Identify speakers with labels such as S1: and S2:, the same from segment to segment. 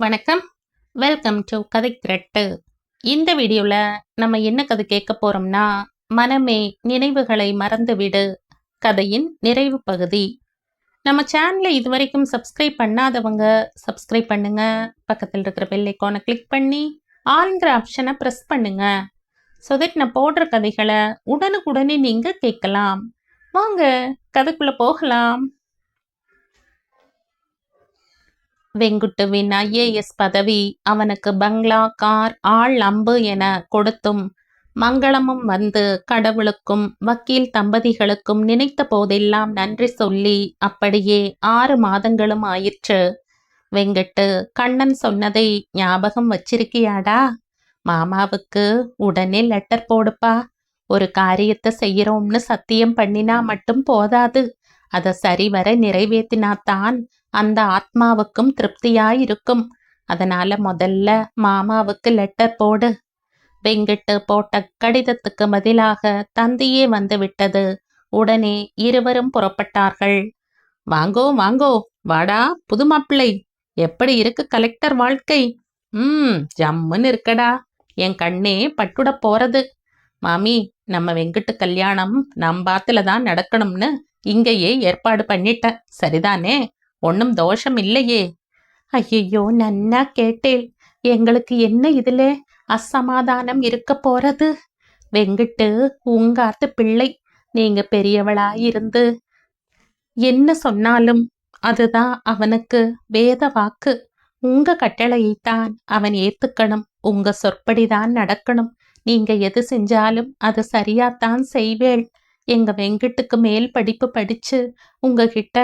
S1: வணக்கம். Welcome to கதை திரட்டு. இந்த வீடியோவில் நம்ம என்ன கதை கேட்க போகிறோம்னா மனமே நினைவுகளை மறந்துவிடு. கதையின் நிறைவு பகுதி. நம்ம சேனலை இதுவரைக்கும் சப்ஸ்கிரைப் பண்ணாதவங்க சப்ஸ்கிரைப் பண்ணுங்க. பக்கத்தில் இருக்கிற பெல் ஐக்கானை கிளிக் பண்ணி ஆல்ங்கிற ஆப்ஷனை ப்ரெஸ் பண்ணுங்க. ஸோ தட் நான் போடுற கதைகளை உடனுக்குடனே நீங்கள் கேட்கலாம். வாங்க கதைக்குள்ளே போகலாம். வெங்குட்டுவின் ஐஏஎஸ் பதவி அவனுக்கு பங்களா கார் ஆள் அம்பு என கொடுத்தும் மங்களமும் வந்து கடவுளுக்கும் வக்கீல் தம்பதிகளுக்கும் நினைத்த போதெல்லாம் நன்றி சொல்லி அப்படியே ஆறு மாதங்களும் ஆயிற்று. வெங்கட்டு கண்ணன் சொன்னதை ஞாபகம் வச்சிருக்கியாடா? மாமாவுக்கு உடனே லெட்டர் போடுப்பா. ஒரு காரியத்தை செய்யறோம்னு சத்தியம் பண்ணினா மட்டும் போதாது. அதை சரிவர நிறைவேற்றினாத்தான் அந்த ஆத்மாவுக்கும் திருப்தியாயிருக்கும். அதனால முதல்ல மாமாவுக்கு லெட்டர் போடு. வெங்கிட்டு போட்ட கடிதத்துக்கு பதிலாக தந்தியே வந்து விட்டது. உடனே இருவரும் புறப்பட்டார்கள். வாங்கோ வாங்கோ வாடா புது மாப்பிள்ளை. எப்படி இருக்கு கலெக்டர் வாழ்க்கை? ம் ஜம்முன்னு இருக்கடா. என் கண்ணே பட்டுட போறது. மாமி நம்ம வெங்கிட்டு கல்யாணம் நம்பாத்துல தான் நடக்கணும்னு இங்கேயே ஏற்பாடு பண்ணிட்டேன். சரிதானே? ஒன்றும் தோஷம் இல்லையே ஐயையோ நன்னா கேட்டேன் எங்களுக்கு என்ன இதுல அசமாதானம் இருக்க போறது வெங்கிட்டு உங்காத்து பிள்ளை நீங்க பெரியவளா இருந்து என்ன சொன்னாலும் அதுதான் அவனுக்கு வேத வாக்கு உங்க கட்டளையைத்தான் அவன் ஏத்துக்கணும் உங்க சொற்படிதான் நடக்கணும் நீங்க எது செஞ்சாலும் அது சரியாத்தான் செய்வேள் எங்க வெங்கிட்டுக்கு மேல் படிப்பு படிச்சு உங்ககிட்ட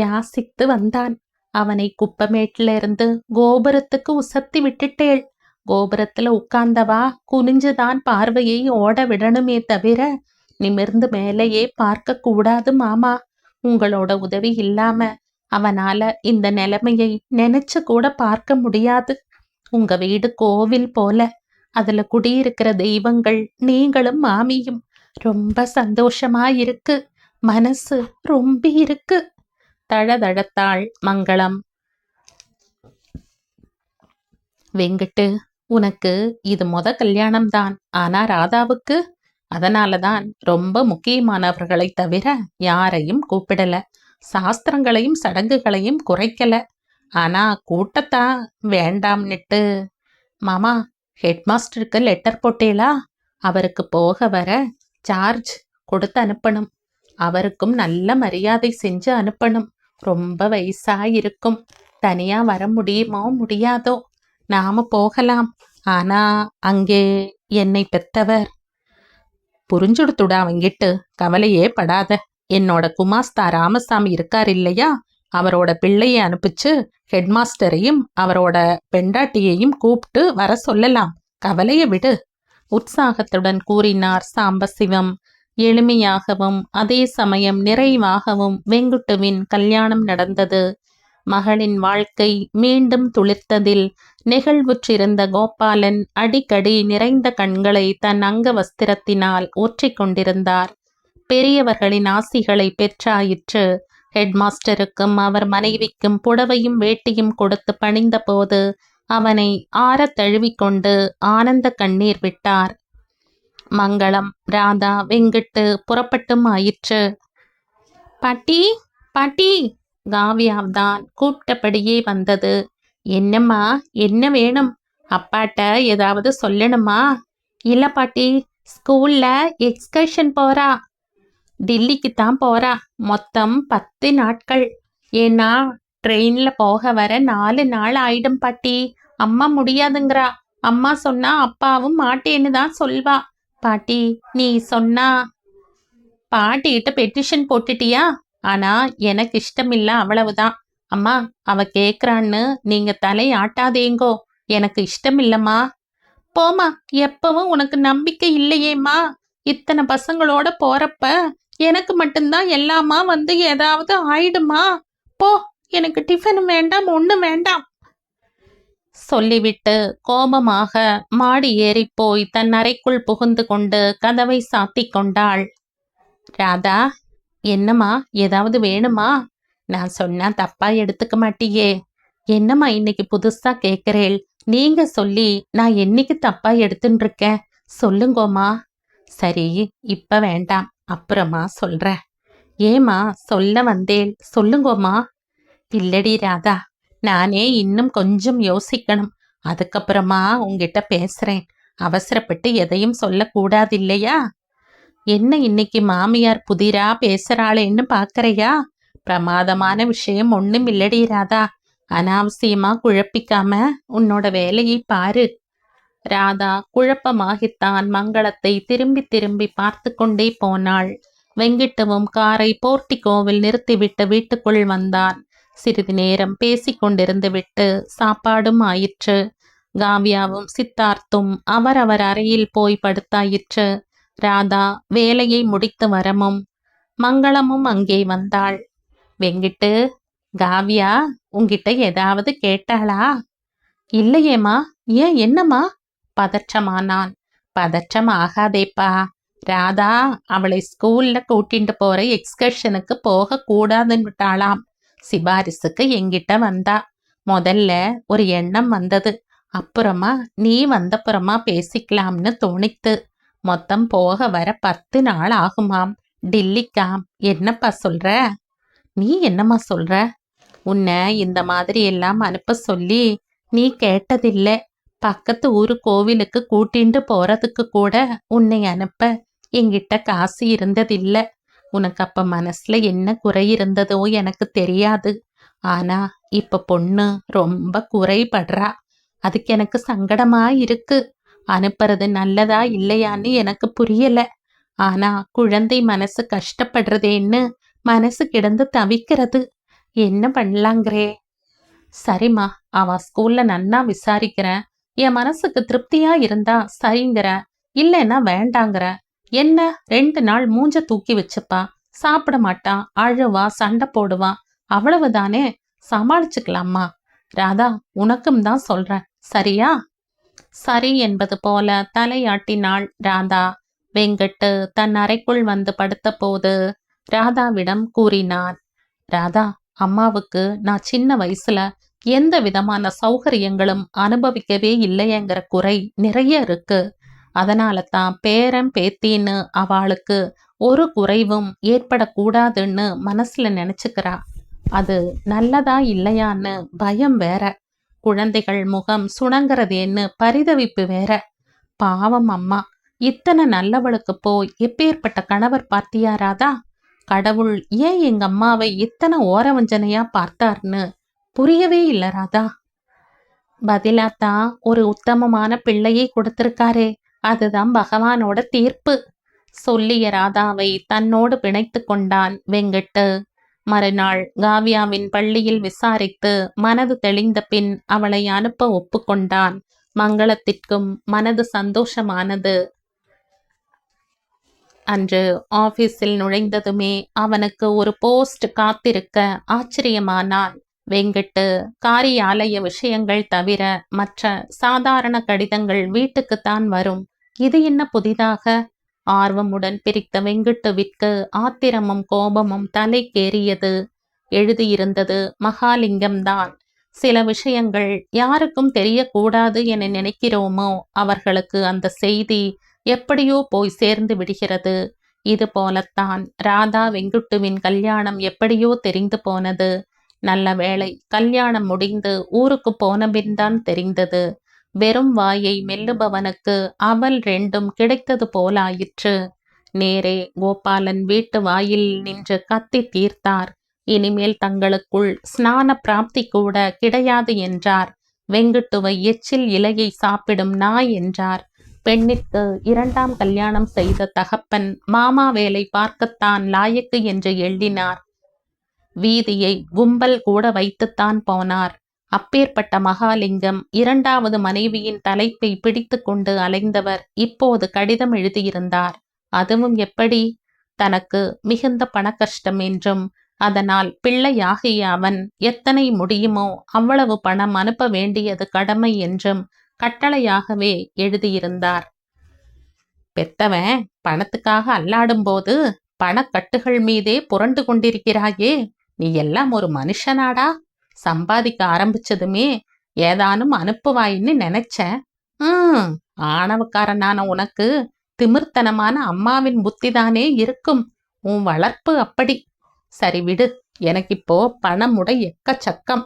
S1: யாசித்து வந்தான். அவனை குப்பமேட்டிலிருந்து கோபுரத்துக்கு உசத்தி விட்டுட்டேள். கோபுரத்துல உட்கார்ந்தவா குனிஞ்சுதான் பார்வையை ஓட விடணுமே தவிர நிமிர்ந்து மேலேயே பார்க்க கூடாது மாமா. உங்களோட உதவி இல்லாம அவனால இந்த நிலைமையை நினைச்சு கூட பார்க்க முடியாது. உங்க வீடு கோவில் போல. அதுல குடியிருக்கிற தெய்வங்கள் நீங்களும் மாமியும். ரொம்ப சந்தோஷமா இருக்கு. மனசு ரொம்ப இருக்கு. தழதழத்தாள் மங்களம். வெங்கட்டு உனக்கு இது மொத கல்யாணம் தான் ஆனா ராதாவுக்கு அதனாலதான் ரொம்ப முக்கியமானவர்களை தவிர யாரையும் கூப்பிடல. சாஸ்திரங்களையும் சடங்குகளையும் குறைக்கல. ஆனா கூட்டத்தா வேண்டாம்னுட்டு. மாமா ஹெட்மாஸ்டருக்கு லெட்டர் போட்டேலா அவருக்கு போக வர சார்ஜ் கொடுத்து அனுப்பணும். அவருக்கும் நல்ல மரியாதை செஞ்சு அனுப்பணும். ரொம்ப வயசா இருக்கும் தனியா வர முடியுமோ முடியாதோ. நாம போகலாம். ஆனா அங்கே என்னை பெத்தவர். புரிஞ்சுடுத்துடா அவங்கிட்டு. கவலையே படாத. என்னோட குமாஸ்தா ராமசாமி இருக்கார் இல்லையா? அவரோட பிள்ளையை அனுப்பிச்சு ஹெட்மாஸ்டரையும் அவரோட பெண்டாட்டியையும் கூப்பிட்டு வர சொல்லலாம். கவலையை விடு. உற்சாகத்துடன் கூறினார் சாம்பசிவம். எளிமையாகவும் அதே சமயம் நிறைவாகவும் வெங்குட்டுவின் கல்யாணம் நடந்தது. மகளின் வாழ்க்கை மீண்டும் துளிர்த்ததில் நெகிழ்வுற்றிருந்த கோபாலன் அடிக்கடி நிறைந்த கண்களை தன் அங்க வஸ்திரத்தினால் ஊற்றிக்கொண்டிருந்தார். பெரியவர்களின் ஆசிகளை பெற்றாயிற்று. ஹெட்மாஸ்டருக்கும் அவர் மனைவிக்கும் புடவையும் வேட்டியும் கொடுத்து பணிந்தபோது அவனை ஆறத் தழுவிக்கொண்டு ஆனந்த கண்ணீர் விட்டார். மங்களம். ராதா வெங்கிட்டு புறப்பட்டும் ஆயிற்று. பாட்டி பாட்டி. காவியாவ்தான் கூப்பிட்டபடியே வந்தது. என்னம்மா என்ன வேணும்? அப்பாட்ட ஏதாவது சொல்லணுமா? இல்ல பாட்டி ஸ்கூல்ல எக்ஸ்கர்ஷன் போறா? டில்லிக்கு தான் போறா. மொத்தம் பத்து நாட்கள். ஏன்னா ட்ரெயின்ல போக வர நாலு நாள் ஆயிடும் பாட்டி. அம்மா முடியாதுங்கிறா. அம்மா சொன்னா அப்பாவும் மாட்டேன்னு தான் சொல்வா. பாட்டி நீ சொன்னா பாட்டிகிட்ட பெட்டிஷன் போட்டுட்டியா? ஆனா எனக்கு இஷ்டமில்ல அவ்வளவுதான். அம்மா அவ கேக்குறான்னு நீங்க தலை ஆட்டாதேங்கோ. எனக்கு இஷ்டமில்லம்மா. போமா எப்பவும் உனக்கு நம்பிக்கை இல்லையேம்மா. இத்தனை பசங்களோட போறப்ப எனக்கு மட்டும்தான் எல்லாமா வந்து ஏதாவது ஆயிடுமா? போ எனக்கு டிஃபன் வேண்டாம் ஒன்றும் வேண்டாம். சொல்லிவிட்டு கோபமாக மாடி ஏறிப் போய் தன் அறைக்குள் புகுந்து கொண்டு கதவை சாத்தி கொண்டாள். ராதா என்னம்மா? ஏதாவது வேணுமா? நான் சொன்னா தப்பா எடுத்துக்க மாட்டியே. என்னம்மா இன்னைக்கு புதுசா கேக்குறேள்? நீங்க சொல்லி நான் என்னைக்கு தப்பா எடுத்துட்டு இருக்கேன் சொல்லுங்கோமா சரி இப்ப வேண்டாம். அப்புறமா சொல்றேன். ஏமா சொல்ல வந்தேள். சொல்லுங்கோமா இல்லடி ராதா நானே இன்னும் கொஞ்சம் யோசிக்கணும். அதுக்கப்புறமா உங்ககிட்ட பேசுறேன். அவசரப்பட்டு எதையும் சொல்லக்கூடாது இல்லையா என்ன இன்னைக்கு மாமியார் புதிரா பேசுறாளேன்னு பாக்கறையா? பிரமாதமான விஷயம் ஒன்றும் இல்லடி ராதா. அனாவசியமா குழப்பிக்காம உன்னோட வேலையை பாரு. ராதா குழப்பமாகித்தான் மங்களத்தை திரும்பி திரும்பி பார்த்து கொண்டே போனாள். வெங்கிட்டவும் காரை போர்ட்டிகோவில் நிறுத்திவிட்டு வீட்டுக்குள் வந்தான். சிறிது நேரம் பேசிக் கொண்டிருந்து விட்டு சாப்பாடும் ஆயிற்று. காவ்யாவும் சித்தார்த்தும் அவரவர் அறையில் போய் படுத்தாயிற்று. ராதா வேலையை முடித்து வரமும் மங்களமும் அங்கே வந்தாள். வெங்கிட்டு காவ்யா உங்கிட்ட ஏதாவது கேட்டாளா? இல்லையேம்மா ஏன் என்னம்மா? பதற்றமானான். பதற்றம் ஆகாதேப்பா. ராதா அவளை ஸ்கூல்ல கூட்டிட்டு போற எக்ஸ்கர்ஷனுக்கு போக கூடாதுன்னுட்டாளாம் சிபாரிசுக்கு எங்கிட்ட வந்தா. முதல்ல ஒரு எண்ணம் வந்தது. அப்புறமா நீ வந்தப்புறமா பேசிக்கலாம்னு தோணித்து. மொத்தம் போக வர பத்து நாள் ஆகுமாம். டில்லிக்காம். என்னப்பா சொல்ற? நீ என்னம்மா சொல்ற? உன்னை இந்த மாதிரி எல்லாம் அனுப்ப சொல்லி நீ கேட்டதில்ல. பக்கத்து ஊரு கோவிலுக்கு கூட்டிண்டு போறதுக்கு கூட உன்னை அனுப்ப என்கிட்ட காசு இருந்ததில்லை. உனக்கு அப்ப மனசுல என்ன குறை இருந்ததோ எனக்கு தெரியாது. ஆனா இப்ப பொண்ணு ரொம்ப குறைபடுறா. அதுக்கு எனக்கு சங்கடமா இருக்கு. அனுப்புறது நல்லதா இல்லையான்னு எனக்கு புரியல. ஆனா குழந்தை மனசு கஷ்டப்படுறதேன்னு மனசு கிடந்து தவிக்கிறது. என்ன பண்ணலாங்கிறே? சரிம்மா அவ ஸ்கூல்ல நன்னா விசாரிக்கிறேன். என் மனசுக்கு திருப்தியா இருந்தா சரிங்கிற இல்லைன்னா வேண்டாங்கிற என்ன ரெண்டு நாள் மூஞ்ச தூக்கி வச்சுப்பா? சாப்பிட மாட்டா அழுவா சண்டை போடுவா. அவ்வளவுதானே? சமாளிச்சுக்கலாமா? ராதா உனக்கும் தான் சொல்றேன். சரியா? சரி என்பது போல தலையாட்டினாள் ராதா. வெங்கட்டு தன் அறைக்குள் வந்து படுத்த போது ராதாவிடம் கூறினார் ராதா அம்மாவுக்கு நான் சின்ன வயசுல எந்த விதமான சௌகரியங்களும் அனுபவிக்கவே இல்லையங்கிற குறை நிறைய இருக்கு. அதனால தான் பேரன் பேத்தின்னு அவளுக்கு ஒரு குறைவும் ஏற்படக்கூடாதுன்னு மனசுல நினைச்சுக்கிறா. அது நல்லதா இல்லையான்னு பயம் வேற. குழந்தைகள் முகம் சுணங்குறதேன்னு பரிதவிப்பு வேற. பாவம் அம்மா இத்தனை நல்லவளுக்கு போய் எப்பேற்பட்ட கணவர் பார்த்தியாராதா கடவுள் ஏன் எங்க அம்மாவை இத்தனை ஓரவஞ்சனையா பார்த்தார்னு புரியவே இல்லை ராதா. பதிலாத்தான் ஒரு உத்தமமான பிள்ளையை கொடுத்திருக்காரே. அதுதான் பகவானோட தீர்ப்பு. சொல்லிய ராதாவை தன்னோடு பிணைத்து கொண்டான் வெங்கட்டு. மறுநாள் காவ்யாவின் பள்ளியில் விசாரித்து மனது தெளிந்த பின் அவளை அனுப்ப ஒப்புக்கொண்டான். மங்களத்திற்கும் மனது சந்தோஷமானது. அன்று ஆபீஸில் நுழைந்ததுமே அவனுக்கு ஒரு போஸ்ட் காத்திருக்க ஆச்சரியமானான். வெங்கட்டு காரியாலய விஷயங்கள் தவிர மற்ற சாதாரண கடிதங்கள் வீட்டுக்குத்தான் வரும். இது என்ன புதிதாக? ஆர்வமுடன் பிரித்த வெங்குட்டுவிற்கு ஆத்திரமும் கோபமும் தலைக்கேறியது. எழுதியிருந்தது மகாலிங்கம்தான். சில விஷயங்கள் யாருக்கும் தெரியக்கூடாது என நினைக்கிறோமோ அவர்களுக்கு அந்த செய்தி எப்படியோ போய் சேர்ந்து விடுகிறது. இது போலத்தான் ராதா வெங்குட்டுவின் கல்யாணம் எப்படியோ தெரிந்து போனது. நல்ல வேளை கல்யாணம் முடிந்து ஊருக்கு போன பின்தான் தெரிந்தது. வெறும் வாயை மெல்லுபவனுக்கு அவள் ரெண்டும் கிடைத்தது போலாயிற்று. நேரே கோபாலன் வீட்டு வாயில் நின்று கத்தி தீர்த்தார். இனிமேல் தங்களுக்குள் ஸ்நான பிராப்தி கூட கிடையாது என்றார். வெங்குட்டுவை எச்சில் இலையை சாப்பிடும் நாய் என்றார். பெண்ணிற்கு இரண்டாம் கல்யாணம் செய்த தகப்பன் மாமா வேலை பார்க்கத்தான் லாயக்கு என்று எள்ளினார் வீதியை கும்பல் கூட வைத்துத்தான் போனார். அப்பேற்பட்ட மகாலிங்கம் இரண்டாவது மனைவியின் தலைப்பை பிடித்து கொண்டு அலைந்தவர் இப்போது கடிதம் எழுதியிருந்தார். அதுவும் எப்படி? தனக்கு மிகுந்த பணக்கஷ்டம் என்றும் அதனால் பிள்ளையாகிய அவன் எத்தனை முடியுமோ அவ்வளவு பணம் அனுப்ப வேண்டியது கடமை என்றும் கட்டளையாகவே எழுதியிருந்தார். பெத்தவன் பணத்துக்காக அல்லாடும்போது பணக்கட்டுகள் மீதே புரண்டு கொண்டிருக்கிறாயே நீ எல்லாம் ஒரு மனுஷனாடா? சம்பாதிக்க ஆரம்பிச்சதுமே ஏதானும் அனுப்புவாயின்னு நினைச்சேன். ம் ஆணவக்காரனான உனக்கு திமிர்த்தனமான அம்மாவின் புத்திதானே இருக்கும். உன் வளர்ப்பு அப்படி. சரி விடு. எனக்கு இப்போ பணமுட எக்கச்சக்கம்.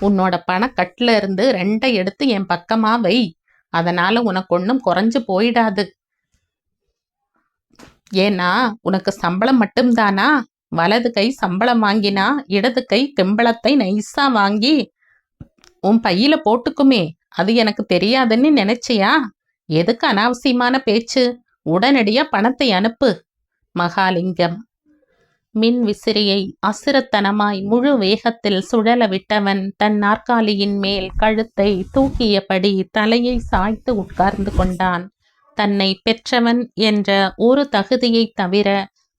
S1: உன்னோட பணக்கட்டில் இருந்து ரெண்டை எடுத்து என் பக்கமா வை. அதனால உனக்கு ஒன்றும் குறைஞ்சு போயிடாது. ஏன்னா உனக்கு சம்பளம் மட்டும்தானா? வலது கை சம்பளம் வாங்கினா இடது கை கிம்பளத்தை நைஸா வாங்கி உன் பையில போட்டுக்குமே அது எனக்கு தெரியாதுன்னு நினைச்சியா? எதுக்கு அனாவசியமான பேச்சு? உடனடியா பணத்தை அனுப்பு. மகாலிங்கம். மின் விசிறியை அசுரத்தனமாய் முழு வேகத்தில் சுழல விட்டவன் தன் நாற்காலியின் மேல் கழுத்தை தூக்கியபடி தலையை சாய்த்து உட்கார்ந்து கொண்டான். தன்னை பெற்றவன் என்ற ஒரு தகுதியைத் தவிர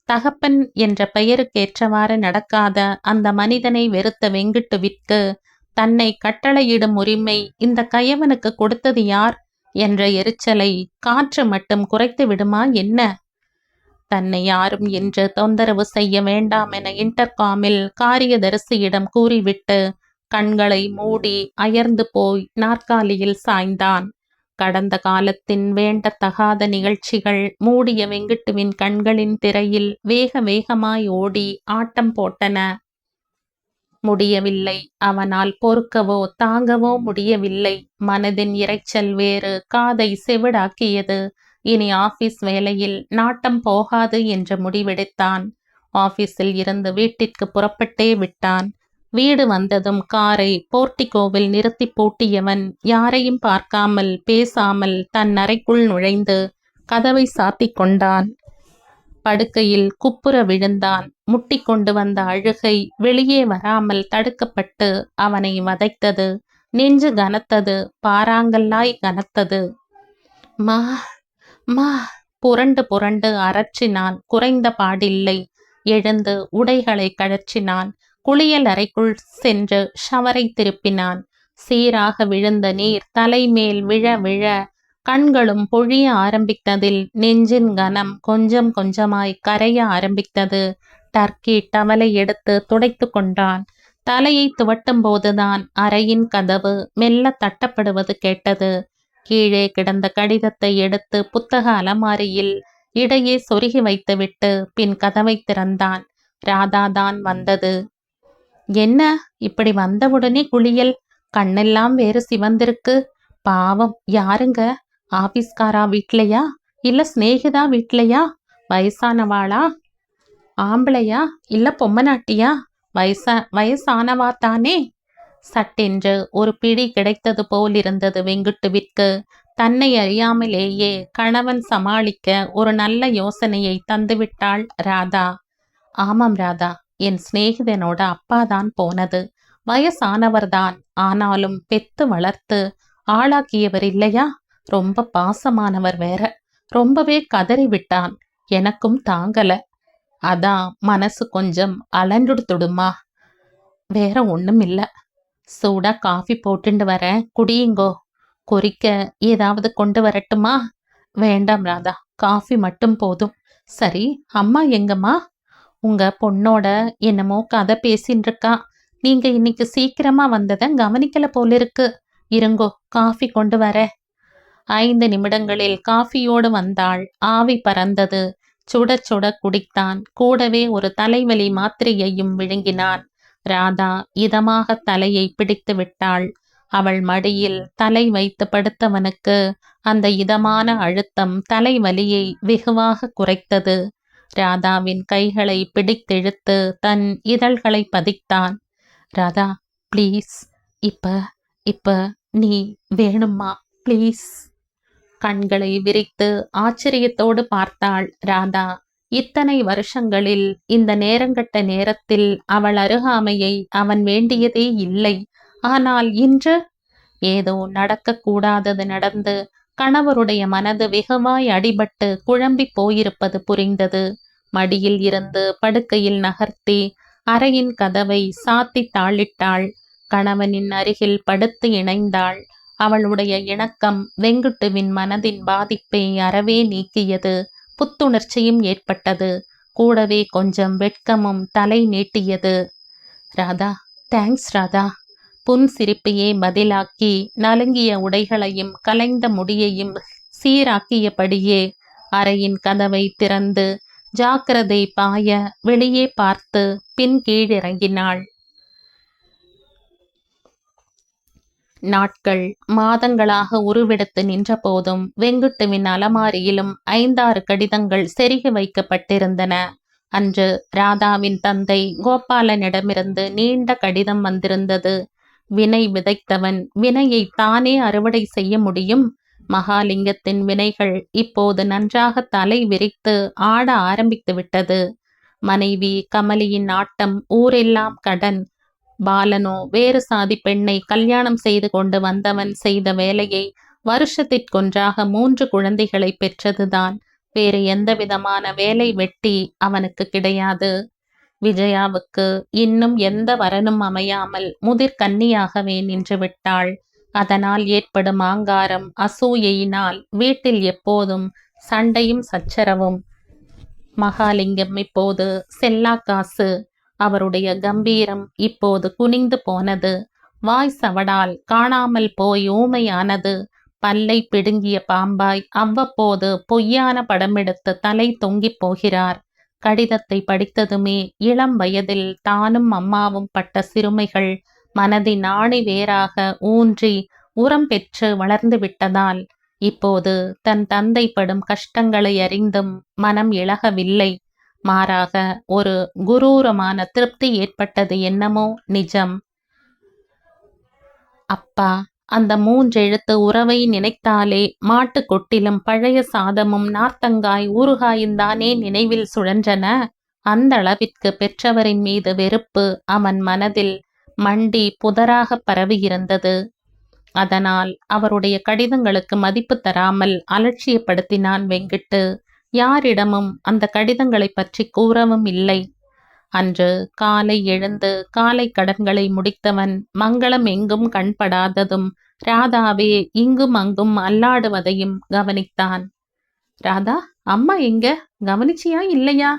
S1: தகப்பன் என்ற பெயருக்கேற்றவாறு நடக்காத அந்த மனிதனை வெறுத்த வெங்கிட்டுவிற்கு தன்னை கட்டளையிடும் உரிமை இந்த கயவனுக்கு கொடுத்தது யார்? என்ற எரிச்சலை காற்று மட்டும் குறைத்து விடுமா என்ன? தன்னை யாரும் என்று தொந்தரவு செய்ய வேண்டாம் என இன்டர்காமில் காரியதரிசியிடம் கூறிவிட்டு கண்களை மூடி அயர்ந்து போய் நாற்காலியில் சாய்ந்தான். கடந்த காலத்தின் வேண்டத்தகாத நிகழ்ச்சிகள் மூடிய வெங்கிட்டுவின் கண்களின் திரையில் வேக வேகமாய் ஓடி ஆட்டம் போட்டன. முடியவில்லை. அவனால் பொறுக்கவோ தாங்கவோ முடியவில்லை. மனதின் இரைச்சல் வேறு காதை செவிடாக்கியது. இனி ஆபீஸ் வேலையில் நாட்டம் போகாது என்று முடிவெடுத்தான். ஆபீஸில் இருந்து வீட்டிற்கு புறப்பட்டே விட்டான். வீடு வந்ததும் காரை போர்ட்டிகோவில் நிறுத்தி பூட்டியவன் யாரையும் பார்க்காமல் பேசாமல் தன் அறைக்குள் நுழைந்து கதவை சாத்திக் கொண்டான். படுக்கையில் குப்புற விழுந்தான். முட்டி கொண்டு வந்த அழுகை வெளியே வராமல் தடுக்கப்பட்டு அவனை வதைத்தது. நெஞ்சு கனத்தது. பாறாங்கல்லாய் கனத்தது. மா மா புரண்டு புரண்டு அரற்றினான் குறைந்த பாடில்லை. எழுந்து உடைகளை கழற்றினான். குளியல் அறைக்குள் சென்று ஷவரை திருப்பினான். சீராக விழுந்த நீர் தலைமேல் விழ விழ கண்களும் பொழிய ஆரம்பித்ததில் நெஞ்சின் கனம் கொஞ்சம் கொஞ்சமாய் கரைய ஆரம்பித்தது. டர்க்கி டவலை எடுத்து துடைத்து கொண்டான். தலையை துவட்டும் போதுதான் அறையின் கதவு மெல்ல தட்டப்படுவது கேட்டது. கீழே கிடந்த கடிதத்தை எடுத்து புத்தக அலமாரியில் இடையே சொருகி வைத்துவிட்டு பின் கதவை திறந்தான். ராதாதான் வந்தது. என்ன? இப்படி வந்தவுடனே குளியல். கண்ணெல்லாம் வேறு சிவந்திருக்கு. பாவம் யாருங்க? ஆபீஸ்காரா வீட்லையா? இல்ல சிநேகிதா வீட்லையா? வயசானவாளா? ஆம்பளையா? இல்ல பொம்மநாட்டியா? வயசா வயசானவா தானே? சட்டென்று ஒரு பிடி கிடைத்தது போல் இருந்தது வெங்குட்டுவிற்கு. தன்னை அறியாமலேயே கணவன் சமாளிக்க ஒரு நல்ல யோசனையை தந்துவிட்டாள் ராதா. ஆமாம் ராதா. என் சிநேகிதனோட அப்பா தான் போனது. வயசானவர்தான். ஆனாலும் பெத்து வளர்த்து ஆளாக்கியவர் இல்லையா? ரொம்ப பாசமானவர் வேற. ரொம்பவே கதறி விட்டான். எனக்கும் தாங்கல. அதான் மனசு கொஞ்சம் அலண்டுடுத்துடுமா? வேற ஒண்ணும் இல்ல சூடா காஃபி போட்டுண்டு வரேன். குடியுங்கோ. குறிக்க ஏதாவது கொண்டு வரட்டுமா? வேண்டாம் ராதா. காஃபி மட்டும் போதும். சரி அம்மா எங்கம்மா? உங்க பொண்ணோட என்னமோ கதை பேசின்னு இருக்கா நீங்க இன்னைக்கு சீக்கிரமா வந்ததை கவனிக்கல போல இருக்கு இருங்கோ காஃபி கொண்டு வர ஐந்து நிமிடங்களில் காஃபியோடு வந்தாள். ஆவி பறந்தது. சுட சுட குடித்தான். கூடவே ஒரு தலைவலி மாத்திரையையும் விழுங்கினான். ராதா இதமாக தலையை பிடித்து விட்டாள். அவள் மடியில் தலை வைத்து படுத்தவனுக்கு அந்த இதமான அழுத்தம் தலைவலியை வெகுவாக குறைத்தது. ராதாவின் கைகளை பிடித்தெழுத்து தன் இதழ்களை பதித்தான். ராதா ப்ளீஸ் இப்ப இப்ப நீ வேணுமா ப்ளீஸ். கண்களை விரித்து ஆச்சரியத்தோடு பார்த்தாள் ராதா. இத்தனை வருஷங்களில் இந்த நேரங்கட்ட நேரத்தில் அவள் அருகாமையை அவன் வேண்டியதே இல்லை. ஆனால் இன்று? ஏதோ நடக்கக்கூடாதது நடந்து கணவருடைய மனது வெகுவாய் அடிபட்டு குழம்பி போயிருப்பது புரிந்தது. மடியில் இருந்து படுக்கையில் நகர்த்தி அறையின் கதவை சாத்தி தாளிட்டாள். கணவனின் அருகில் படுத்து இணைந்தாள். அவளுடைய இணக்கம் வெங்குட்டுவின் மனதின் பாதிப்பை அறவே நீக்கியது. புத்துணர்ச்சியும் ஏற்பட்டது. கூடவே கொஞ்சம் வெட்கமும் தலை நீட்டியது. ராதா தேங்க்ஸ் ராதா. புன் சிரிப்பையே பதிலாக்கி நலுங்கிய உடைகளையும் கலைந்த முடியையும் சீராக்கியபடியே அறையின் கதவை திறந்து ஜாக்கிரதை பாய வெளியே பார்த்து பின் கீழிறங்கினாள். நாட்கள் மாதங்களாக உருவெடுத்து நின்றபோதும் வெங்குட்டுவின் அலமாரியிலும் ஐந்தாறு கடிதங்கள் செருகி வைக்கப்பட்டிருந்தன. அன்று ராதாவின் தந்தை கோபாலனிடமிருந்து நீண்ட கடிதம் வந்திருந்தது. வினை விதைத்தவன் வினையை தானே அறுவடை செய்ய முடியும்? மகாலிங்கத்தின் வினைகள் இப்போது நன்றாக தலை விரித்து ஆட ஆரம்பித்து விட்டது. மனைவி கமலியின் ஆட்டம் ஊரெல்லாம் கடன். பாலனோ வேறு சாதி பெண்ணை கல்யாணம் செய்து கொண்டு வந்தவன் செய்த வேலையை வருஷத்திற்கொன்றாக மூன்று குழந்தைகளை பெற்றதுதான். வேறு எந்த விதமான வேலை வெட்டி அவனுக்கு கிடையாது. விஜயாவுக்கு இன்னும் எந்த வரனும் அமையாமல் முதிர் கன்னியாகவே நின்று விட்டாள். அதனால் ஏற்படும் ஆங்காரம் அசூயையினால் வீட்டில் எப்போதும் சண்டையும் சச்சரவும். மகாலிங்கம் இப்போது செல்லா காசு அவருடைய கம்பீரம் இப்போது குனிந்து போனது. வாய் சவடால் காணாமல் போய் ஊமையானது. பல்லை பிடுங்கிய பாம்பாய் அவ்வப்போது பொய்யான படமெடுத்து தலை தொங்கிப் போகிறார். கடிதத்தை படித்ததுமே இளம் வயதில் தானும் அம்மாவும் பட்ட சிறுமைகள் மனதின் ஆணி வேறாக ஊன்றி உரம் பெற்று வளர்ந்து விட்டதால் இப்போது தன் தந்தை படும் கஷ்டங்களை அறிந்தும் மனம் இழகவில்லை. மாறாக ஒரு குரூரமான திருப்தி ஏற்பட்டது என்னமோ நிஜம். அப்பா அந்த மூன்றெழுத்து உறவை நினைத்தாலே மாட்டு கொட்டிலும் பழைய சாதமும் நார்த்தங்காய் ஊறுகாயுந்தானே நினைவில் சுழன்றன. அந்த அளவிற்கு பெற்றவரின் மீது வெறுப்பு அவன் மனதில் மண்டி புதராக பரவியிருந்தது. அதனால் அவருடைய கடிதங்களுக்கு மதிப்பு தராமல் அலட்சியப்படுத்தினான் வெங்கிட்டு. யாரிடமும் அந்த கடிதங்களை பற்றி கூறவும் இல்லை. அன்று காலை எழுந்து காலை கடன்களை முடித்தவன் மங்களம் எங்கும் கண்படாததும் ராதாவே இங்கும் அங்கும் அல்லாடுவதையும் கவனித்தான். ராதா அம்மா எங்க? கவனிச்சியா இல்லையா?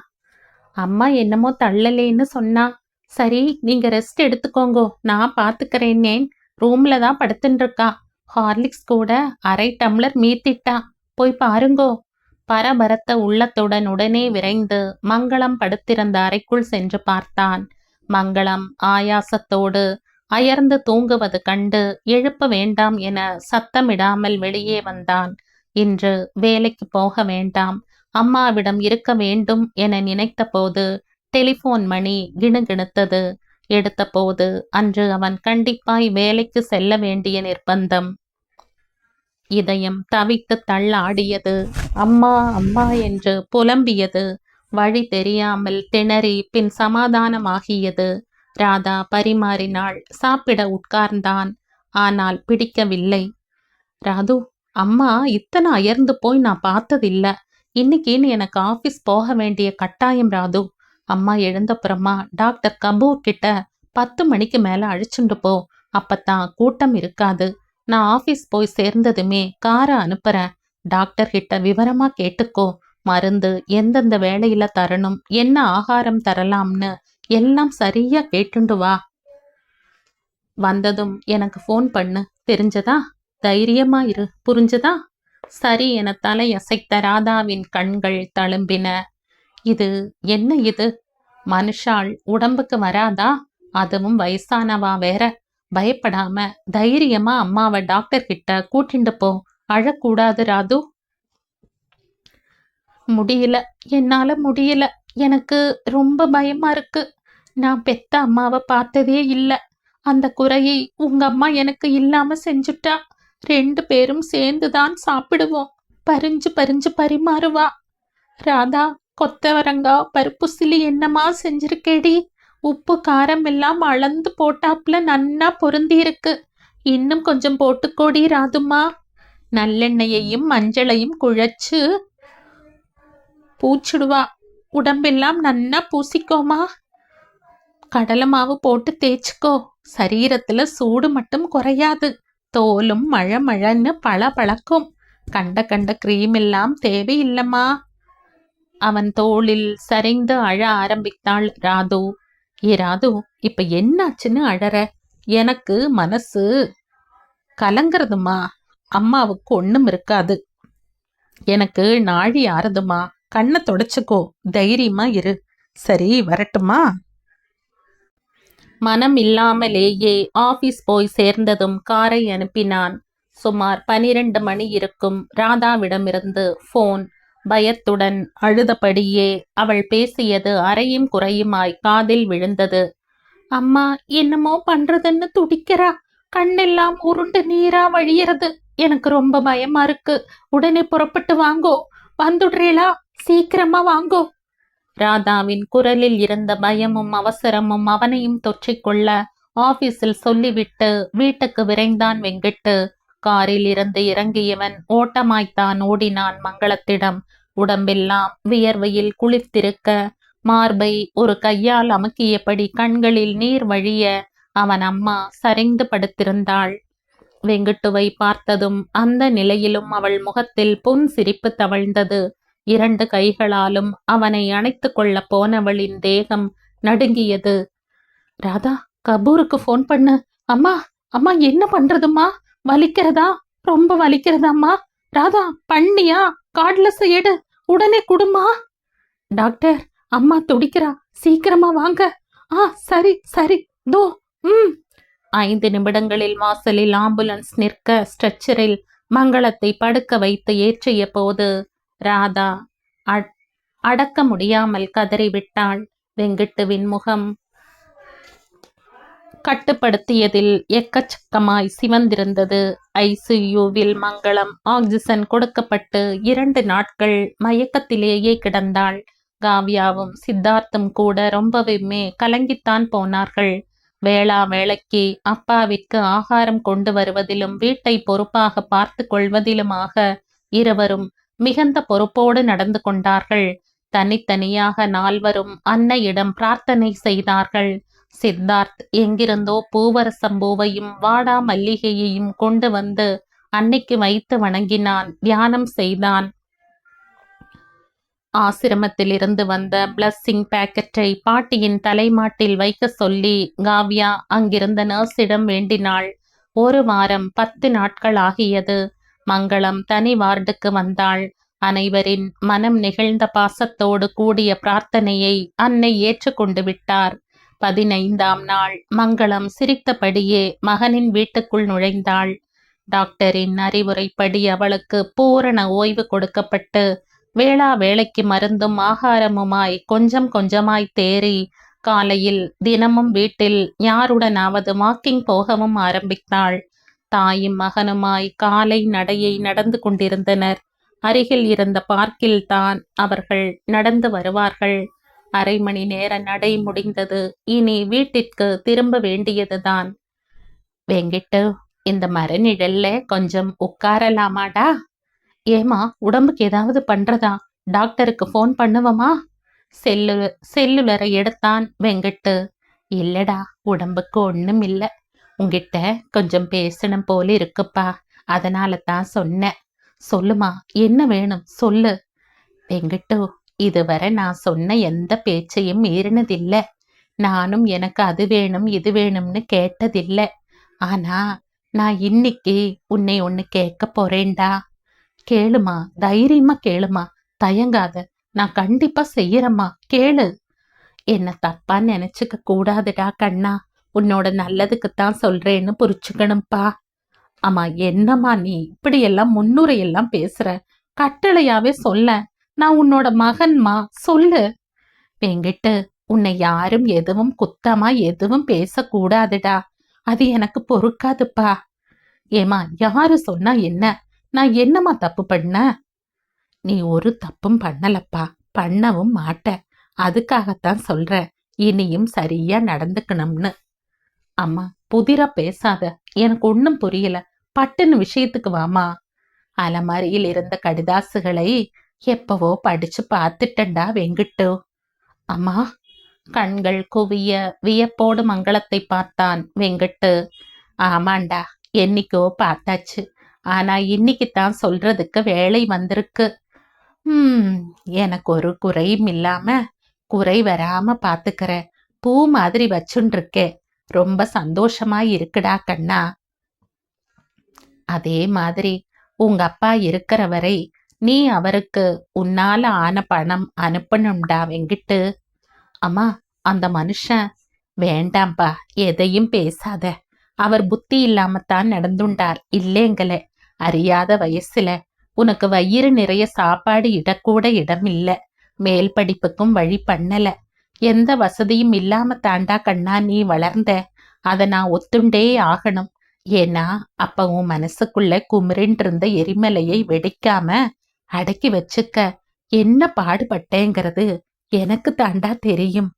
S1: அம்மா என்னமோ தள்ளலேன்னு சொன்னா. சரி நீங்க ரெஸ்ட் எடுத்துக்கோங்கோ. நான் பாத்துக்கிறேன்னேன் ரூம்ல தான் படுத்துட்டு இருக்கா. ஹார்லிக்ஸ் கூட அரை டம்ளர் மீத்திட்டா போய் பாருங்கோ. பரபரத்த உள்ளத்துடன் உடனே விரைந்து மங்களம் படுத்திருந்த அறைக்குள் சென்று பார்த்தான். மங்களம் ஆயாசத்தோடு அயர்ந்து தூங்குவது கண்டு எழுப்ப வேண்டாம் என சத்தமிடாமல் வெளியே வந்தான். இன்று வேலைக்கு போக வேண்டாம் அம்மாவிடம் இருக்க வேண்டும் என நினைத்தபோது டெலிபோன் மணி கிணுகிணுத்தது. எடுத்தபோது அன்று அவன் கண்டிப்பாய் வேலைக்கு செல்ல வேண்டிய நிர்பந்தம் இதயம் தவித்து தள்ளாடியது. அம்மா அம்மா என்று புலம்பியது. வழி தெரியாமல் திணறி பின் சமாதானமாகியது. ராதா பரிமாறினாள். சாப்பிட உட்கார்ந்தான். ஆனால் பிடிக்கவில்லை. ராது அம்மா இத்தனை அயர்ந்து போய் நான் பார்த்ததில்ல. இன்னைக்குன்னு எனக்கு ஆஃபீஸ் போக வேண்டிய கட்டாயம் ராது. அம்மா எழுந்தப்புறமா டாக்டர் கபூர் கிட்ட பத்து மணிக்கு மேல அழிச்சுண்டு போ. அப்பத்தான் கூட்டம் இருக்காது. நான் ஆபீஸ் போய் சேர்ந்ததுமே காரை அனுப்புறேன். டாக்டர் கிட்ட விவரமா கேட்டுக்கோ. மருந்து எந்தெந்த வேலையில தரணும் என்ன ஆகாரம் தரலாம்னு எல்லாம் சரியா கேட்டுண்டு வா. வந்ததும் எனக்கு ஃபோன் பண்ணு. தெரிஞ்சதா? தைரியமா இரு. புரிஞ்சதா? சரி என தலையசைத்த ராதாவின் கண்கள் தழும்பின. இது என்ன இது? மனுஷாள் உடம்புக்கு வராதா? அதுவும் வயசானவா வேற. பயப்படாம தைரியமா அம்மாவை டாக்டர் கிட்ட கூட்டிண்டு போ. அழக்கூடாது ராது. முடியல. என்னால முடியல. எனக்கு ரொம்ப பயமா இருக்கு. நான் பெத்த அம்மாவை பார்த்ததே இல்ல. அந்த குறையை உங்க அம்மா எனக்கு இல்லாம செஞ்சுட்டா ரெண்டு பேரும் சேர்ந்துதான் சாப்பிடுவோம். பறிஞ்சு பறிஞ்சு பரிமாறுவா. ராதா கொத்தவரங்கா பருப்பு சிலி என்னமா செஞ்சிருக்கேடி? உப்பு காரம் எல்லாம் அளந்து போட்டாப்புல நன்னா பொருந்தியிருக்கு. இன்னும் கொஞ்சம் போட்டுக்கோடி ராதுமா. நல்லெண்ணெயையும் மஞ்சளையும் குழச்சு பூச்சிடுவா. உடம்பெல்லாம் நன்னா பூசிக்கோமா. கடலை மாவு போட்டு தேய்ச்சிக்கோ. சரீரத்துல சூடு மட்டும் குறையாது. தோலும் மழை மழைன்னு பல பழக்கும் கண்ட கண்ட கிரீம் எல்லாம் தேவையில்லம்மா. அவன் தோளில் சரிந்து அழ ஆரம்பித்தாள் ராது. ஏராது இப்ப என்னாச்சுன்னு அழற? எனக்கு மனசு கலங்குறதுமா? அம்மாவுக்கு ஒண்ணும் இருக்காது. எனக்கு நாழி ஆறுதுமா? கண்ணை தொடச்சுக்கோ. தைரியமா இரு. சரி வரட்டுமா? மனம் இல்லாமலேயே ஆபீஸ் போய் சேர்ந்ததும் காரை அனுப்பினான். சுமார் பனிரெண்டு மணி இருக்கும். ராதாவிடமிருந்து ஃபோன் பயத்துடன் அழுதபடியே அவள் பேசியது அறையும் குறையுமாய் காதில் விழுந்தது. அம்மா என்னமோ பண்றதுன்னு துடிக்கிறா. கண்ணெல்லாம் உருண்டு நீரா வழியறது. எனக்கு ரொம்ப பயமா இருக்கு. உடனே புறப்பட்டு வாங்கோ. வந்துடுறீளா. சீக்கிரமா வாங்கோ. ராதாவின் குரலில் இருந்த பயமும் அவசரமும் அவனையும் தொற்றிக்கொள்ள ஆபீஸில் சொல்லிவிட்டு வீட்டுக்கு விரைந்தான் வெங்கிட்டு. காரில் இருந்து இறங்கியவன் ஓட்டமாய்த்தான் ஓடினான் மங்களத்திடம். உடம்பெல்லாம் வியர்வையில் குளிர்த்திருக்க மார்பை ஒரு கையால் அமுக்கியபடி கண்களில் நீர் வழிய அவன் அம்மா சரிந்து படுத்திருந்தாள். வெங்குட்டுவை பார்த்ததும் அந்த நிலையிலும் அவள் முகத்தில் புன் சிரிப்பு தவழ்ந்தது. இரண்டு கைகளாலும் அவனை அணைத்து கொள்ள போனவளின் தேகம் நடுங்கியது. ராதா கபூருக்கு போன் பண்ணு. அம்மா அம்மா என்ன பண்றதும்மா? வலிக்கிறதா? ரொம்ப வலிக்கிறதாம்மா. ராதா பண்ணியா? காட்லஸ் எடு. உடனே குடுமா டாக்டர் அம்மா துடிக்கிறா. சீக்கிரமா வாங்க. ஆ சரி சரி. தோ ம். ஐந்து நிமிடங்களில் வாசலில் ஆம்புலன்ஸ் நிற்க ஸ்ட்ரெச்சரில் மங்களத்தை படுக்க வைத்து ஏற்றிய போது ராதா அடக்க முடியாமல் கதறிவிட்டாள். வெங்கிட்டுவின் முகம் கட்டுப்படுத்தியதில் எக்கச்சக்கமாய் சிவந்திருந்தது. ஐசியூவில் மங்களம். ஆக்சிஜன் கொடுக்கப்பட்டு இரண்டு நாட்கள் மயக்கத்திலேயே கிடந்தாள். காவ்யாவும் சித்தார்த்தும் கூட ரொம்பவுமே கலங்கித்தான் போனார்கள். வேளா வேளைக்கு அப்பாவிற்கு ஆகாரம் கொண்டு வருவதிலும் வீட்டை பொறுப்பாக பார்த்து கொள்வதிலுமாக இருவரும் மிகுந்த பொறுப்போடு நடந்து கொண்டார்கள். தனித்தனியாக நால்வரும் அன்னையிடம் பிரார்த்தனை செய்தார்கள். சித்தார்த் எங்கிருந்தோ பூவரசம்பூவையும் வாடா மல்லிகையையும் கொண்டு வந்து அன்னைக்கு வைத்து வணங்கினான் தியானம் செய்தான். ஆசிரமத்திலிருந்து வந்த பிளஸ்ஸிங் பாக்கெட்டை பாட்டியின் தலைமாட்டில் வைக்க சொல்லி காவ்யா அங்கிருந்த நர்ஸிடம் வேண்டினாள். ஒரு வாரம் பத்து நாட்கள் ஆகியது. மங்களம் தனி வார்டுக்கு வந்தாள். அனைவரின் மனம் நெகிழ்ந்த பாசத்தோடு கூடிய பிரார்த்தனையை அன்னை ஏற்றுக்கொண்டு விட்டார். பதினைந்தாம் நாள். மங்களம் சிரித்தபடியே மகனின் வீட்டுக்குள் நுழைந்தாள். டாக்டரின் அறிவுரைப்படி அவளுக்கு பூரண ஓய்வு கொடுக்கப்பட்டு வேளா வேளைக்கு மருந்தும் ஆகாரமுமாய் கொஞ்சம் கொஞ்சமாய் தேறி காலையில் தினமும் வீட்டில் யாருடனாவது வாக்கிங் போகவும் ஆரம்பித்தாள். தாயும் மகனுமாய் காலை நடையை நடந்து கொண்டிருந்தனர். அருகில் இருந்த பார்க்கில் தான் அவர்கள் நடந்து வருவார்கள். அரை மணி நேர நடை முடிந்தது. இனி வீட்டிற்கு திரும்ப வேண்டியதுதான். வெங்கிட்டு இந்த மரநிழல்ல கொஞ்சம் உட்காரலாமாடா? ஏமா உடம்புக்கு ஏதாவது பண்றதா? டாக்டருக்கு ஃபோன் பண்ணுவமா? செல்லு செல்லுலரை எடுத்தான் வெங்கட்டு. இல்லடா உடம்புக்கு ஒண்ணும் இல்ல உங்கிட்ட கொஞ்சம் பேசணும் போல இருக்குப்பா. அதனால தான் சொன்னேன். சொல்லுமா என்ன வேணும்? சொல்லு. வெங்கட்டு இதுவரை நான் சொன்ன எந்த பேச்சையும் மீறினதில்ல. நானும் எனக்கு அது வேணும் இது வேணும்னு கேட்டதில்ல. ஆனா நான் இன்னைக்கு உன்னை ஒன்று கேட்க போறேன்டா. கேளுமா தைரியமா கேளுமா. தயங்காத நான் கண்டிப்பா செய்யறேம்மா. கேளு. என்ன தப்பா நினைச்சுக்க கூடாதுடா கண்ணா. உன்னோட நல்லதுக்குத்தான் சொல்றேன்னு புரிச்சுக்கணும்ப்பா ஆமா என்னம்மா நீ இப்படியெல்லாம் முன்னுரையெல்லாம் பேசுற? கட்டளையாவே சொல்ல நான் உன்னோட மகன்மா சொல்லு. வெங்கிட்டு உன்னை யாரும் எதுவும் குத்தமா எதுவும் பேசக்கூடாதுடா. அது எனக்கு பொறுக்காதுப்பா. ஏமா யாரு சொன்னா என்ன? நான் என்னம்மா தப்பு பண்ண? நீ ஒரு தப்பும் பண்ணலப்பா. பண்ணவும் மாட்ட. அதுக்காகத்தான் சொல்ற இனியும் சரியா நடந்துக்கணும்னு. அம்மா புதிரா பேசாத. எனக்கு ஒன்னும் புரியல. பட்டுன்னு விஷயத்துக்கு வாமா அலமாரியில் இருந்த கடிதாசுகளை எப்பவோ படிச்சு பார்த்துட்டண்டா வெங்கிட்டு. அம்மா கண்கள் குவிய வியப்போடு மங்களத்தை பார்த்தான் வெங்கட்டு. ஆமாண்டா என்னைக்கோ பார்த்தாச்சு. ஆனா இன்னைக்கு தான் சொல்றதுக்கு வேலை வந்திருக்கு. ம் எனக்கு ஒரு குறையும் இல்லாம குறை வராம பாத்துக்கிற பூ மாதிரி வச்சுன்ருக்கே ரொம்ப சந்தோஷமா இருக்குடா கண்ணா. அதே மாதிரி உங்க அப்பா இருக்கிற வரை நீ அவருக்கு உன்னால ஆன பணம் அனுப்பணும்டா வெங்கிட்டு. அம்மா அந்த மனுஷன் வேண்டாம்பா எதையும் பேசாத. அவர் புத்தி இல்லாமத்தான் நடந்துண்டார் இல்லேங்களே. அறியாத வயசுல உனக்கு வயிறு நிறைய சாப்பாடு இடக்கூட இடம் இல்ல மேல் படிப்புக்கும் வழி பண்ணல. எந்த வசதியும் இல்லாம தாண்டா கண்ணா நீ வளர்ந்த. அத நான் ஒத்துண்டே ஆகணும். ஏன்னா அப்ப உன் மனசுக்குள்ள குமிரின் இருந்த எரிமலையை வெடிக்காம அடக்கி வச்சுக்க. என்ன பாடுபட்டேங்கிறது எனக்கு தாண்டா தெரியும்.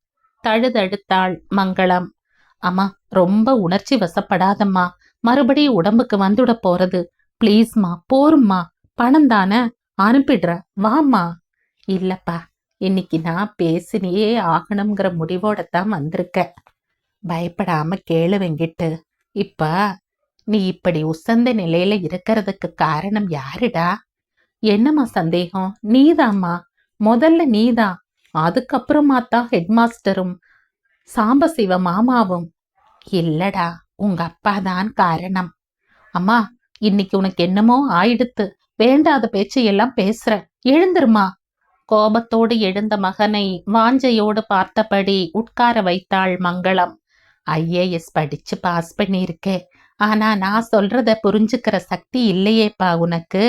S1: தழுதழுத்தாள் மங்களம். அம்மா ரொம்ப உணர்ச்சி வசப்படாதம்மா. மறுபடியும் உடம்புக்கு வந்துட போறது. ப்ளீஸ்மா போரும்மா. பணம் தானே? அனுப்பிடுற. வாம்மா. இல்லப்பா இன்னைக்கு நான் பேசினியே ஆகணுங்கிற முடிவோட தான் வந்திருக்க. பயப்படாம கேளு வெங்கிட்டு. இப்ப நீ இப்படி உசந்த நிலையில இருக்கிறதுக்கு காரணம் யாருடா? என்னம்மா சந்தேகம்? நீதாம்மா. முதல்ல நீதா அதுக்கப்புறமா தான் ஹெட்மாஸ்டரும் சாம்பசிவ மாமாவும். இல்லடா உங்க அப்பா தான் காரணம். அம்மா இன்னைக்கு உனக்கு என்னமோ ஆயிடுத்து. வேண்டாத பேச்சையெல்லாம் பேசுற. எழுந்துருமா. கோபத்தோடு எழுந்த மகனை வாஞ்சையோடு பார்த்தபடி உட்கார வைத்தாள் மங்களம். ஐஏஎஸ் படிச்சு பாஸ் பண்ணியிருக்கே. ஆனா நான் சொல்றத புரிஞ்சுக்கிற சக்தி இல்லையேப்பா உனக்கு.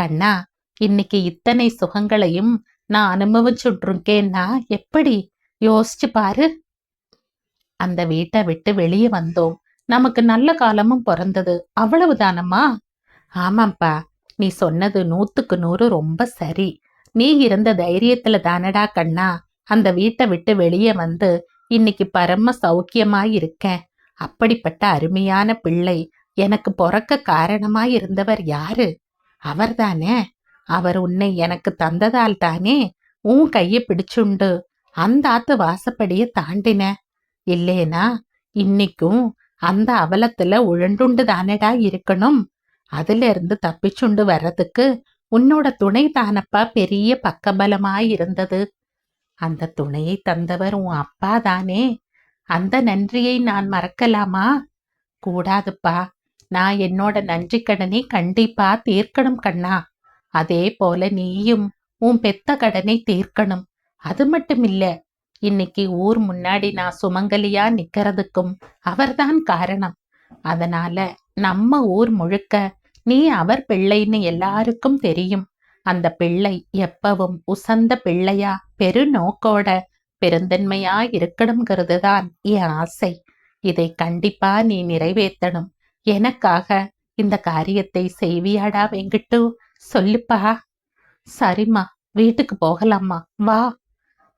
S1: கண்ணா இன்னைக்கு இத்தனை சுகங்களையும் நான் அனுபவிச்சுட்ருக்கேன்னா எப்படி? யோசிச்சு பாரு. அந்த வீட்டை விட்டு வெளியே வந்தோம். நமக்கு நல்ல காலமும் பிறந்தது. அவ்வளவுதானம்மா ஆமாப்பா நீ சொன்னது நூத்துக்கு நூறு ரொம்ப சரி. நீ இருந்த தைரியத்துல தானடா கண்ணா. அந்த வீட்டை விட்டு வெளியே வந்து இன்னைக்கு பரம சௌக்கியமா இருக்கேன். அப்படிப்பட்ட அருமையான பிள்ளை. எனக்கு பிறக்க காரணமாய் இருந்தவர் யாரு? அவர்தானே? அவர் உன்னை எனக்கு தந்ததால் தானே உன் கையை பிடிச்சுண்டு அந்த ஆத்து வாசப்படிய தாண்டின. இல்லேனா இன்னைக்கும் அந்த அவலத்துல உழண்டுண்டு தானடா இருக்கணும்? அதுல இருந்து தப்பிச்சுண்டு வர்றதுக்கு உன்னோட துணை தானப்பா பெரிய பக்கபலமாய் இருந்தது அந்த துணையை தந்தவர் உன் அப்பா தானே? அந்த நன்றியை நான் மறக்கலாமா? கூடாதுப்பா நான் என்னோட நன்றி கடனை கண்டிப்பா தீர்க்கணும் கண்ணா. அதே போல நீயும் உன் பெத்த கடனை தீர்க்கணும். அது மட்டும் இல்ல இன்னைக்கு ஊர் முன்னாடி நான் சுமங்கலியா நிக்கிறதுக்கும் அவர்தான் காரணம். அதனால நம்ம ஊர் முழுக்க நீ அவர் பிள்ளைன்னு எல்லாருக்கும் தெரியும். அந்த பிள்ளை எப்பவும் உசந்த பிள்ளையா பெரு நோக்கோட பெருந்தன்மையா இருக்கணுங்கிறது தான் என் ஆசை. இதை கண்டிப்பா நீ நிறைவேற்றணும். எனக்காக இந்த காரியத்தை செய்வியாடா வெங்கிட்டு? சொல்லுப்பா. சரிம்மா வீட்டுக்கு போகலாமா வா.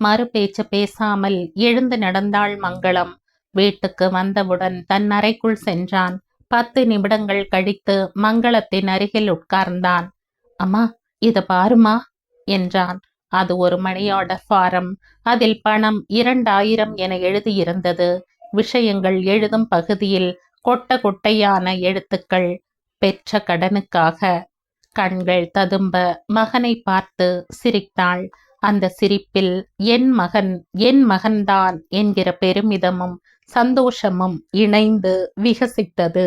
S1: மறு பேச்சு பேசாமல் எழுந்து நடந்தாள் மங்களம். வீட்டுக்கு வந்தவுடன் தன் அறைக்குள் சென்றான். பத்து நிமிடங்கள் கழித்து மங்களத்தின் அருகில் உட்கார்ந்தான். அம்மா இத பாருமா என்றான். அது ஒரு மணியோட ஃபாரம் அதில் பணம் இரண்டாயிரம் என எழுதியிருந்தது. விஷயங்கள் எழுதும் பகுதியில் கொட்ட கொட்டையான எழுத்துக்கள் பெற்ற கடனுக்காக கண்கள் ததும்ப மகனை பார்த்து சிரித்தாள். அந்த சிரிப்பில் என் மகன் என் மகன்தான் என்கிற பெருமிதமும் சந்தோஷமும் இணைந்து விகசித்தது.